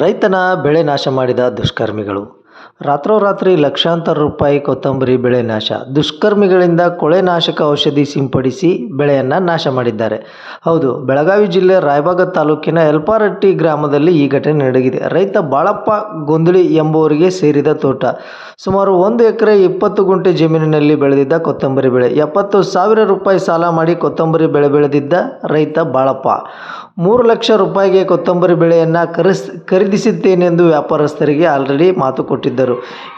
ರೈತನ ಬೆಳೆ ನಾಶ ಮಾಡಿದ ದುಷ್ಕರ್ಮಿಗಳು. ರಾತ್ರೋರಾತ್ರಿ ಲಕ್ಷಾಂತರ ರೂಪಾಯಿ ಕೊತ್ತಂಬರಿ ಬೆಳೆ ನಾಶ. ದುಷ್ಕರ್ಮಿಗಳಿಂದ ಕೊಳೆನಾಶಕ ಔಷಧಿ ಸಿಂಪಡಿಸಿ ಬೆಳೆಯನ್ನು ನಾಶ ಮಾಡಿದ್ದಾರೆ. ಹೌದು, ಬೆಳಗಾವಿ ಜಿಲ್ಲೆ ರಾಯಬಾಗ ತಾಲೂಕಿನ ಎಲ್ಪಾರಟ್ಟಿ ಗ್ರಾಮದಲ್ಲಿ ಈ ಘಟನೆ ನಡೆದಿದೆ. ರೈತ ಬಾಳಪ್ಪ ಗೊಂದಳಿ ಎಂಬುವರಿಗೆ ಸೇರಿದ ತೋಟ. ಸುಮಾರು ಒಂದು ಎಕರೆ ಇಪ್ಪತ್ತು ಗುಂಟೆ ಜಮೀನಿನಲ್ಲಿ ಬೆಳೆದಿದ್ದ ಕೊತ್ತಂಬರಿ ಬೆಳೆ. ಎಪ್ಪತ್ತು ಸಾವಿರ ರೂಪಾಯಿ ಸಾಲ ಮಾಡಿ ಕೊತ್ತಂಬರಿ ಬೆಳೆ ಬೆಳೆದಿದ್ದ ರೈತ ಬಾಳಪ್ಪ. ಮೂರು ಲಕ್ಷ ರೂಪಾಯಿಗೆ ಕೊತ್ತಂಬರಿ ಬೆಳೆಯನ್ನು ಖರೀಸ್ ಖರೀದಿಸುತ್ತೇನೆಂದು ವ್ಯಾಪಾರಸ್ಥರಿಗೆ ಆಲ್ರೆಡಿ ಮಾತು ಕೊಟ್ಟಿದ್ದರು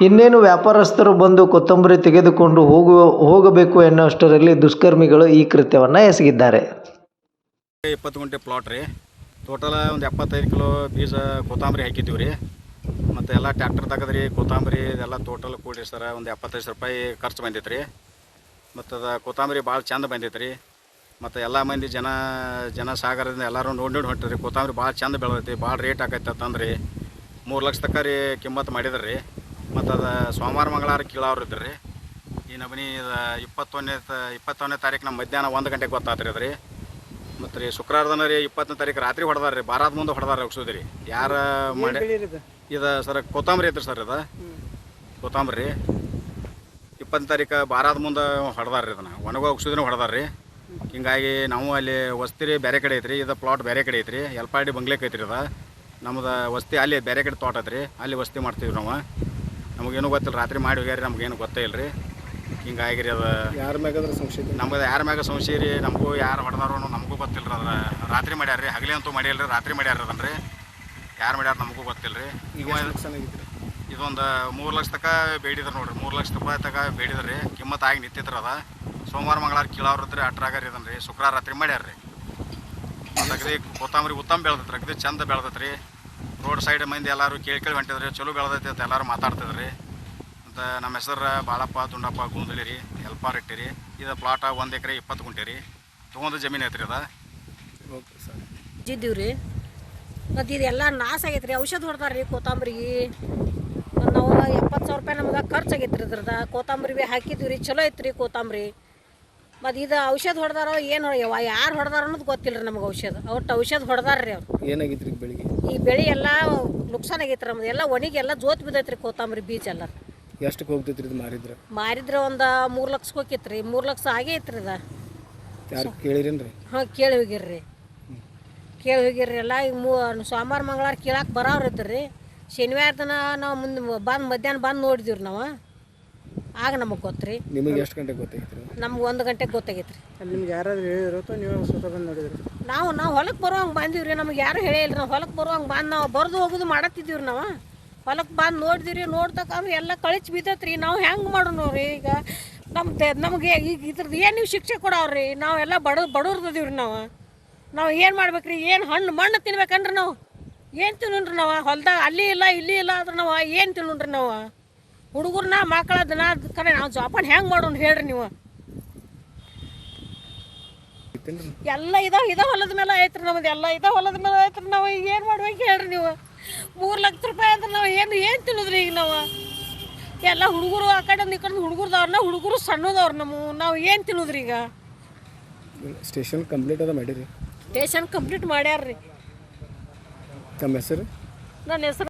ಇನ್ನೇನು ವ್ಯಾಪಾರಸ್ಥರು ಬಂದು ಕೊತ್ತಂಬರಿ ತೆಗೆದುಕೊಂಡು ಹೋಗುವ ಹೋಗಬೇಕು ಎನ್ನುವಷ್ಟರಲ್ಲಿ ದುಷ್ಕರ್ಮಿಗಳು ಈ ಕೃತ್ಯವನ್ನು ಎಸಗಿದ್ದಾರೆ. ಇಪ್ಪತ್ತು ಗುಂಟೆ ಪ್ಲಾಟ್ ರೀ. ಟೋಟಲ ಒಂದು ಎಪ್ಪತ್ತೈದು ಕಿಲೋ ಬೀಜ ಕೊತ್ತಂಬರಿ ಹಾಕಿದ್ದೀವಿ ರೀ. ಮತ್ತು ಎಲ್ಲ ಟ್ಯಾಕ್ಟರ್ ತಗದ್ರಿ, ಕೊತ್ತಂಬರಿ ಇದೆಲ್ಲ ಟೋಟಲ್ ಕೂಡಿ ಸರ, ಒಂದು ಎಪ್ಪತ್ತೈದು ರೂಪಾಯಿ ಖರ್ಚು ಬಂದೈತೆ ರೀ. ಮತ್ತು ಅದು ಕೊತ್ತಂಬರಿ ಭಾಳ ಚಂದ ಬಂದೈತೆ ರೀ. ಮತ್ತು ಎಲ್ಲ ಮಂದಿ ಜನ ಜನ ಸಾಗರದಿಂದ ಎಲ್ಲರೂ ನೋಡಿ ನೋಡಿ ಹೊಂಟ್ರಿ ಕೊತ್ತಂಬರಿ ಭಾಳ ಚಂದ ಬೆಳೆದೈತಿ, ಭಾಳ ರೇಟ್ ಆಕೈತೆ ಅಂತಂದ್ರಿ. ಮೂರು ಲಕ್ಷ ತಕ್ಕ ರೀ ಕಿಮ್ಮತ್ತು ಮಾಡಿದ್ರು ರೀ. ಮತ್ತು ಅದು ಸೋಮವಾರ ಮಂಗಳವಾರ ಕೀಳವ್ರು ಇದ್ರಿ ರೀ. ಈ ನಮನಿ ಇದು ಇಪ್ಪತ್ತೊಂದನೇ ತ ಇಪ್ಪತ್ತೊಂದನೇ ತಾರೀಕು ನಮ್ಮ ಮಧ್ಯಾಹ್ನ ಒಂದು ಗಂಟೆಗೆ ಗೊತ್ತಾತ್ರಿ ಅದು ರೀ ಮತ್ತು ರೀ ಶುಕ್ರವಾರದನ ರೀ ಇಪ್ಪತ್ತನೇ ತಾರೀಕು ರಾತ್ರಿ ಹೊಡೆದಾರ ರೀ ಬಾರಾದ ಮುಂದೆ ಹೊಡೆದಾರ ಒಗ್ಸೋದು ರೀ. ಯಾರು ಮಾಡಿ ಇದು? ಸರ್ ಕೊತ್ತಂಬರಿ ಐತ್ರಿ ಸರ್ ಇದು. ಕೊತ್ತಂಬರಿ ಇಪ್ಪತ್ತನೇ ತಾರೀಕು ಬಾರಾದ ಮುಂದೆ ಹೊಡೆದಾರ ರೀ ಇದನ್ನು. ಒಣಗೋ ಒಗ್ಸೋದಿನ ಹೊಡೆದಾರ ರೀ. ಹಿಂಗಾಗಿ ನಾವು ಅಲ್ಲಿ ವಸ್ತಿ ರೀ ಬೇರೆ ಕಡೆ ಐತ್ರಿ ಇದು ಪ್ಲಾಟ್ ಬೇರೆ ಕಡೆ ಐತ್ರಿ. ಎಲ್ಪಾಡಿ ಬಂಗ್ಲೆಕ್ ಐತ್ರಿ ಇದು. ನಮ್ದು ವಸ್ತಿ ಅಲ್ಲಿ ಬೇರೆ ಕಡೆ ತೋಟ ಐತ್ರಿ. ಅಲ್ಲಿ ವಸ್ತಿ ಮಾಡ್ತೀವಿ ನಾವು. ನಮಗೇನು ಗೊತ್ತಿಲ್ಲ ರಾತ್ರಿ ಮಾಡಿ ಹೋಗ್ಯಾರ ನಮಗೇನು ಗೊತ್ತೇ ಇಲ್ಲ ರೀ ಹಿಂಗಾಗಿರಿ ಅದು. ಯಾರ ಮ್ಯಾಗಾದ್ರೆ ಸಂಶಯ? ನಮ್ಗೆ ಯಾರ ಮ್ಯಾಗ ಸಂಶಯ ರೀ ನಮಗೂ ಯಾರು ಹೊಡೆದಾರೋ ನಮಗೂ ಗೊತ್ತಿಲ್ಲ ರೀ ಅದ್ರ ರಾತ್ರಿ ಮಾಡ್ಯಾರ ರೀ ಹಗಲಿ ಅಂತೂ ಮಾಡಿಲ್ಲ ರೀ ರಾತ್ರಿ ಮಾಡ್ಯಾರ ಅದನ್ನ ರೀ ಯಾರು ಮಾಡ್ಯಾರ ನಮಗೂ ಗೊತ್ತಿಲ್ಲ ರೀ ಈಗ ಇದೊಂದು ಮೂರು ಲಕ್ಷ ತಕ ಬೇಡಿದ್ರು ನೋಡ್ರಿ. ಮೂರು ಲಕ್ಷ ರೂಪಾಯಿ ತಕ ಬೇಡಿದ್ರು. ರೀ ಕಿಮ್ಮತ್ತು ಆಗಿ ನಿಂತಿದ್ರು ಅದ. ಸೋಮವಾರ ಮಂಗಳವಾರ ಕೀಳವ್ರ ಹತ್ರ ಅಟ್ರಾಗ ರೀ ಇದನ್ನ ರೀ ಶುಕ್ರವಾರ ರಾತ್ರಿ ಮಾಡ್ಯಾರ ರೀ ಅದಕ್ಕೆ ಕೊತ್ತಂಬರಿ ಉತ್ತಮ ಬೆಳೆದೈತ್ರಿ ಅಗದಿ ಚಂದ ಬೆಳೆದೈತ್ರಿ. ರೋಡ್ ಸೈಡ್ ಮಂದಿ ಎಲ್ಲರೂ ಕೇಳಿ ಕೇಳಿ ಹೊಂಟಿದ್ರಿ. ಚಲೋ ಬೆಳೆದೈತಿ ಅಂತ ಎಲ್ಲರೂ ಮಾತಾಡ್ತಿದ್ರಿ. ಮತ್ತು ನಮ್ಮ ಹೆಸರು ಬಾಳಪ್ಪ ದುಂಡಪ್ಪ ಗುಂದಲಿ ರೀ. ಇಟ್ಟಿರಿ. ರೀ ಇದು ಪ್ಲಾಟ ಒಂದು ಎಕರೆ ಇಪ್ಪತ್ತು ಗುಂಟೆ ರೀ. ತೊಗೊಂಡು ಜಮೀನು ಐತ್ರಿ ಅದ. Okay sir. ಇದ್ದೀವಿ ರೀ. ಮತ್ತು ಇದೆಲ್ಲ ನಾಶ ಆಗೈತೆ ರೀ ಔಷಧ ಹೊಡ್ದಾರ ರೀ ಕೊತ್ತಂಬ್ರಿಗೆ ನಾವು ಎಪ್ಪತ್ತು ಸಾವಿರ ರೂಪಾಯಿ ನಮ್ಗೆ ಖರ್ಚು ಆಗೈತೆ ರೀ ಇದ್ರದ್ದು. ಕೊತ್ತಂಬರಿ ಭೀ ಹಾಕಿದ್ವಿ ರೀ. ಚಲೋ ಐತ್ರಿ ರೀ ಕೊತ್ತಂಬರಿ. ಮತ್ತು ಇದು ಔಷಧ ಹೊಡೆದಾರೋ ಏನು ಯಾವ ಯಾರು ಹೊಡೆದಾರ ಅನ್ನೋದು ಗೊತ್ತಿಲ್ಲ ರೀ ನಮ್ಗೆ ಔಷಧ. ಒಟ್ಟು ಔಷಧ ಹೊಡೆದಾರ್ರಿ ರೀ ಅವ್ರು. ಏನಾಗಿತ್ತು ಈಗ ಬೆಳಿಗ್ಗೆ? ಈ ಬೆಳೆ ಎಲ್ಲ ನುಕ್ಸಾನ್ ಆಗೈತೆ ನಮ್ದು. ಎಲ್ಲ ಒಣಗಿ ಎಲ್ಲ ಜೋತ್ ಬಿದ್ದೈತೆ ರೀ ಕೊತ್ತಂಬರಿ ಬೀಜ ಎಲ್ಲ. ಎಷ್ಟು ಹೋಗ್ತೈತ್ರಿ ಇದು ಮಾರಿದ್ರೆ? ಮಾರಿದ್ರೆ ಒಂದು ಮೂರು ಲಕ್ಷಕ್ಕೆ ಹೋಗಿತ್ತು ರೀ ಮೂರು ಲಕ್ಷ ಆಗೇ ಐತ್ರಿ ಇದು. ಯಾರು ಕೇಳಿರೇನ್ರಿ? ಹಾಂ ಕೇಳಿ ಹೋಗಿರ್ರಿ. ಕೇಳಿ ಹೋಗಿರ್ರಿ ಎಲ್ಲ. ಈಗ ಮೂ ಸೋಮವಾರ ಮಂಗಳವಾರ ಕೇಳಕ್ಕೆ ಬರೋರು ಇದ್ರಿ ಶನಿವಾರ ದಿನ ನಾವು ಮುಂದೆ ಬಂದು ಮಧ್ಯಾಹ್ನ ಬಂದು ನೋಡಿದಿವ್ರಿ ರೀ ನಾವು. ಆಗ ನಮಗೆ ಗೊತ್ತ್ರಿ. ರೀ ನಿಮಗೆ ಎಷ್ಟು ಗಂಟೆಗೆ ಗೊತ್ತಾಗಿತ್ತು ನಮ್ಗೆ ಒಂದು ಗಂಟೆಗೆ ಗೊತ್ತಾಗೈತೆ ರೀ ನಿಮ್ಗೆ ಯಾರಾದ್ರೂ ಹೇಳಿರೋ ನೀವು ಸ್ವತಃ ಬಂದು ನೋಡಿದ್ರಿ? ನಾವು ನಾವು ಹೊಲಕ್ಕೆ ಬರುವಂಗೆ ಬಂದೀವಿ ರೀ ನಮ್ಗೆ ಯಾರು ಹೇಳಿಲ್ಲ ನಾವು ಹೊಲಕ್ಕೆ ಬರುವಂಗೆ ಬಂದು ನಾವು ಬರೆದು ಹೋಗೋದು ಮಾಡತ್ತಿದ್ದೀವಿ ರೀ ನಾವು. ಹೊಲಕ್ಕೆ ಬಂದು ನೋಡಿದಿವಿ ರೀ ನೋಡ್ತಕ್ಕಂದ್ರೆ ಎಲ್ಲ ಕಳಿಸಿ ಬಿದ್ದತ್ರಿ. ರೀ ನಾವು ಹೆಂಗೆ ಮಾಡೋಣ ರೀ ಈಗ? ನಮ್ಮ ನಮಗೆ ಈಗ ಇದ್ರದ್ದು ಏನು ನೀವು ಶಿಕ್ಷೆ ಕೊಡವ್ರಿ? ನಾವೆಲ್ಲ ಬಡ ಬಡವ್ರದ್ದೀವಿ ರೀ ನಾವು. ನಾವು ಏನು ಮಾಡ್ಬೇಕ್ರಿ? ಏನು ಹಣ್ಣು ಮಣ್ಣು ತಿನ್ಬೇಕನ್ರಿ ನಾವು. ಏನು ತಿನ್ನೋಣ್ರಿ ನಾವು? ಹೊಲ್ದಾಗ ಅಲ್ಲಿ ಇಲ್ಲ ಇಲ್ಲಿ ಇಲ್ಲ ಆದ್ರೆ ನಾವು ಏನು ತಿನ್ನೋಣ್ರಿ ನಾವು? ಹುಡುಗರನ್ನ ಮಕ್ಕಳ ದಿನ ಕರೆ ನಾವು ಜೋಪಾನ ಹೆಂಗೆ ಮಾಡೋಣ ಹೇಳ್ರಿ ನೀವು. ಎಲ್ಲ ಇದ ಇದ ಹೊಲದ ಮೇಲೆ ಐತ್ರಿ ನಮ್ದು ಎಲ್ಲ ಇದ ಹೊಲದ ಮೇಲೆ ಐತ್ರಿ ನಾವು ಈಗ ಏನು ಮಾಡ್ಬೇಕು ಹೇಳ್ರಿ ನೀವು. ಮೂರು ಲಕ್ಷ ರೂಪಾಯಿ ಅಂದ್ರೆ ನಾವು ಏನು ಏನು ತಿನ್ನೋದ್ರಿ ಈಗ ನಾವು. ಎಲ್ಲ ಹುಡುಗರು ಆ ಕಡೆ ಕಡೆ ಹುಡುಗರ್ದವ್ರನ್ನ ಹುಡುಗರು ಸಣ್ಣದವ್ರು ನಮ್ಮ. ನಾವು ಏನು ತಿನ್ನೋದ್ರಿ ಈಗ? ಸ್ಟೇಷನ್ ಕಂಪ್ಲೀಟ್ ಅದ ಮಾಡಿರಿ. ಸ್ಟೇಷನ್ ಕಂಪ್ಲೀಟ್ ಮಾಡ್ಯಾರ್ರಿ. ತಮ್ಮ ಹೆಸರು? ನನ್ನ ಹೆಸರು